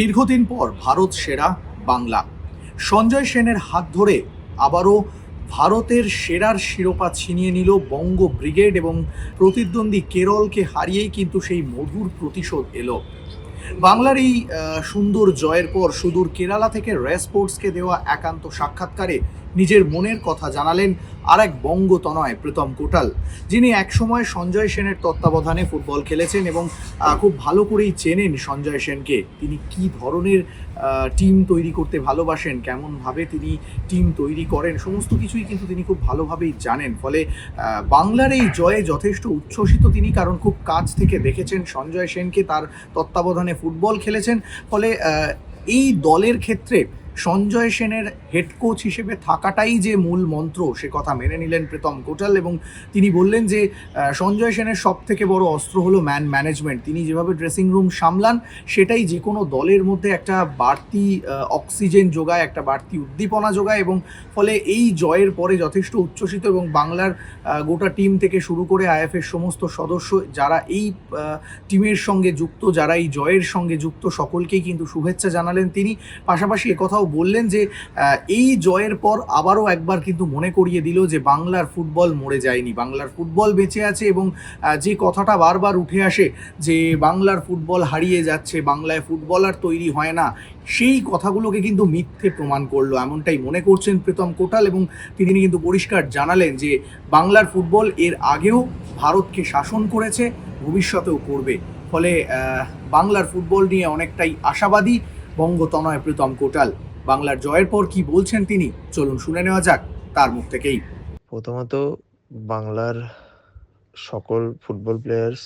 দীর্ঘদিন পর ভারত সেরা বাংলা। সঞ্জয় সেনের হাত ধরে আবারও ভারতের সেরার শিরোপা ছিনিয়ে নিল বঙ্গ ব্রিগেড এবং প্রতিদ্বন্দ্বী কেরলকে হারিয়েই কিন্তু সেই মধুর প্রতিশোধ এলো। বাংলার এই সুন্দর জয়ের পর সুদূর কেরালা থেকে রেস্পোর্টসকে দেওয়া একান্ত সাক্ষাৎকারে নিজের মনের কথা জানালেন আর এক বঙ্গতনয় প্রীতম কোটাল, যিনি একসময় সঞ্জয় সেনের তত্ত্বাবধানে ফুটবল খেলেছেন এবং খুব ভালো করেই চেনেন সঞ্জয় সেনকে। তিনি কি ধরনের টিম তৈরি করতে ভালোবাসেন, কেমনভাবে তিনি টিম তৈরি করেন, সমস্ত কিছুই কিন্তু তিনি খুব ভালোভাবেই জানেন। ফলে বাংলার এই জয়ে যথেষ্ট উচ্ছ্বসিত তিনি, কারণ খুব কাছ থেকে দেখেছেন সঞ্জয় সেনকে, তার তত্ত্বাবধানে ফুটবল খেলেছেন। ফলে এই দলের ক্ষেত্রে সঞ্জয় সেনের হেড কোচ হিসেবে থাকাটাই যে মূল মন্ত্র, সে কথা মেনে নিলেন প্রীতম কোটাল এবং তিনি বললেন যে সঞ্জয় সেনের সব থেকে বড় অস্ত্র হলো ম্যান ম্যানেজমেন্ট তিনি যেভাবে ড্রেসিং রুম সামলান, সেটাই যে কোনো দলের মধ্যে একটা বাড়তি অক্সিজেন যোগায়, একটা বাড়তি উদ্দীপনা যোগায় এবং ফলে এই জয়ের পরে যথেষ্ট উচ্ছ্বসিত এবং বাংলার গোটা টিম থেকে শুরু করে আইএফের সমস্ত সদস্য যারা এই টিমের সঙ্গে যুক্ত, যারা এই জয়ের সঙ্গে যুক্ত, সকলকেই কিন্তু শুভেচ্ছা জানালেন তিনি। পাশাপাশি একথাও বললেন যে এই জয়ের পর আবারও একবার কিন্তু মনে করিয়ে দিল যে বাংলার ফুটবল মরে যায়নি। বাংলার ফুটবল বেঁচে আছে এবং যে কথাটা বারবার উঠে আসে যে বাংলার ফুটবল হারিয়ে যাচ্ছে, বাংলায় ফুটবলার তৈরি হয় না, সেই কথাগুলোকে কিন্তু মিথ্যে প্রমাণ করল। এমনটাই মনে করছেন প্রীতম কোটাল এবং তিনি কিন্তু পরিষ্কার জানালেন যে বাংলার ফুটবল এর আগেও ভারতকে শাসন করেছে, ভবিষ্যতেও করবে। ফলে বাংলার ফুটবল নিয়ে অনেকটাই আশাবাদী বঙ্গতনয় প্রীতম কোটাল। বাংলার জয়ের পর কি বলছেন তিনি? চলুন শুনে নেওয়া যাক, তার মুখ থেকেই। প্রথমত, বাংলার সকল ফুটবল প্লেয়ার্স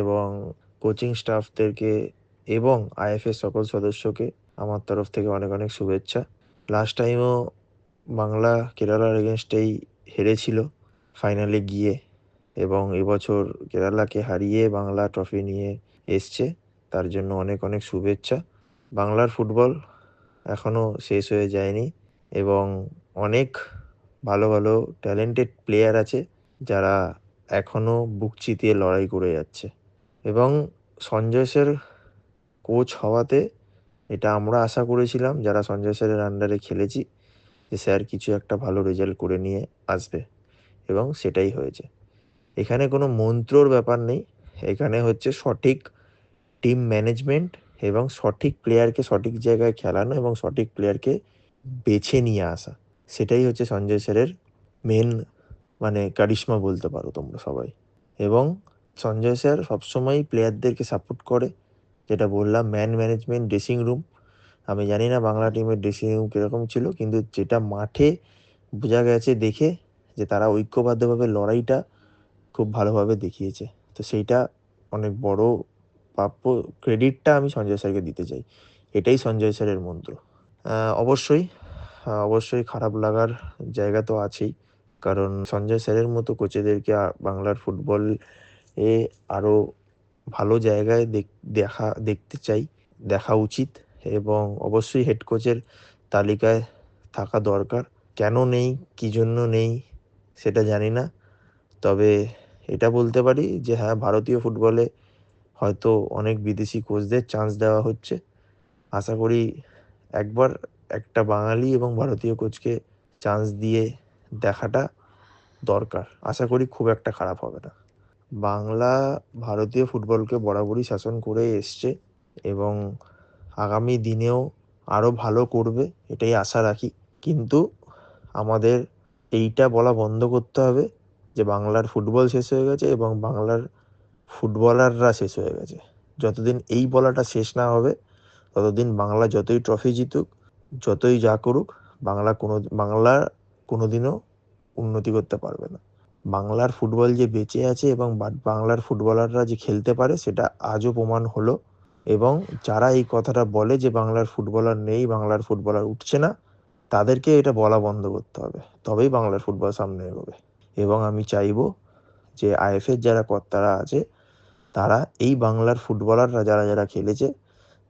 এবং কোচিং স্টাফদেরকে এবং আইএফএ সকল সদস্যকে আমার তরফ থেকে অনেক অনেক শুভেচ্ছা। লাস্ট টাইমও বাংলা কেরালার এগেনস্টেই হেরেছিল ফাইনালে গিয়ে এবং এবছর কেরালাকে হারিয়ে বাংলা ট্রফি নিয়ে এসছে, তার জন্য অনেক অনেক শুভেচ্ছা। বাংলার ফুটবল এখনও শেষ হয়ে যায়নি এবং অনেক ভালো ভালো ট্যালেন্টেড প্লেয়ার আছে যারা এখনও বুক চিতিয়ে লড়াই করে যাচ্ছে। এবং সঞ্জয় স্যার কোচ হওয়াতে এটা আমরা আশা করেছিলাম, যারা সঞ্জয় স্যারের আন্ডারে খেলেছি, যে স্যার কিছু একটা ভালো রেজাল্ট করে নিয়ে আসবে এবং সেটাই হয়েছে। এখানে কোনো মন্ত্রর ব্যাপার নেই, এখানে হচ্ছে সঠিক টিম ম্যানেজমেন্ট এবং সঠিক প্লেয়ারকে সঠিক জায়গায় খেলানো এবং সঠিক প্লেয়ারকে বেছে নিয়ে আসা। সেটাই হচ্ছে সঞ্জয় স্যারের মেন মানে কারিশ্মা বলতে পারো তোমরা সবাই। এবং সঞ্জয় স্যার সবসময় প্লেয়ারদেরকে সাপোর্ট করে। যেটা বললাম ম্যান ম্যানেজমেন্ট ড্রেসিং রুম আমি জানি না বাংলা টিমের ড্রেসিং রুম কীরকম ছিল, কিন্তু যেটা মাঠে বোঝা গেছে দেখে যে তারা ঐক্যবদ্ধভাবে লড়াইটা খুব ভালোভাবে দেখিয়েছে। তো সেইটা অনেক বড় প্রাপ্য ক্রেডিটটা আমি সঞ্জয় স্যারকে দিতে চাই। এটাই সঞ্জয় স্যারের মন্ত্র। অবশ্যই অবশ্যই খারাপ লাগার জায়গা তো আছেই। কারণ সঞ্জয় স্যারের মতো কোচেদেরকে বাংলার ফুটবল এ আরও ভালো জায়গায় দেখ- দেখা, দেখতে চাই, দেখা উচিত। এবং অবশ্যই হেড কোচের তালিকায় থাকা দরকার। কেন নেই, কি জন্য নেই, সেটা জানি না। তবে এটা বলতে পারি যে হ্যাঁ ভারতীয় ফুটবলে হয়তো অনেক বিদেশি কোচদের চান্স দেওয়া হচ্ছে। আশা করি একবার একটা বাঙালি এবং ভারতীয় কোচকে চান্স দিয়ে দেখাটা দরকার। আশা করি খুব একটা খারাপ হবে না। বাংলা ভারতীয় ফুটবলকে বরাবরই শাসন করে এসছে এবং আগামী দিনেও আরও ভালো করবে এটাই আশা রাখি। কিন্তু আমাদের এইটা বলা বন্ধ করতে হবে যে বাংলার ফুটবল শেষ হয়ে গেছে এবং বাংলার ফুটবলাররা শেষ হয়ে গেছে। যতদিন এই বলাটা শেষ না হবে, ততদিন বাংলা যতই ট্রফি জিতুক, যতই যা করুক, বাংলা কোনো, বাংলা কোনোদিনও উন্নতি করতে পারবে না। বাংলার ফুটবল যে বেঁচে আছে এবং বাংলার ফুটবলাররা যে খেলতে পারে, সেটা আজও প্রমাণ হলো এবং যারা এই কথাটা বলে যে বাংলার ফুটবলার নেই, বাংলার ফুটবলার উঠছে না, তাদেরকে এটা বলা বন্ধ করতে হবে। তবেই বাংলার ফুটবল সামনে এগোবে। এবং আমি চাইব যে আইএফের যারা কর্তারা আছে তারা এই বাংলার ফুটবলাররা যারা যারা খেলেছে,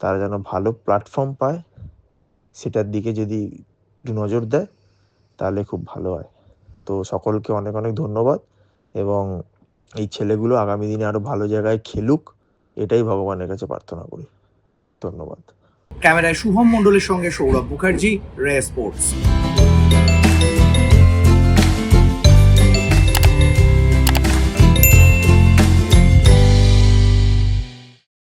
তারা যেন ভালো প্ল্যাটফর্ম পায়, সেটার দিকে যদি একটু নজর দেয়, তাহলে খুব ভালো হয়। তো সকলকে অনেক অনেক ধন্যবাদ এবং এই ছেলেগুলো আগামী দিনে আরও ভালো জায়গায় খেলুক, এটাই ভগবানের কাছে প্রার্থনা করি। ধন্যবাদ। ক্যামেরায় শুভম মণ্ডলের সঙ্গে সৌরভ মুখার্জি রে স্পোর্টস।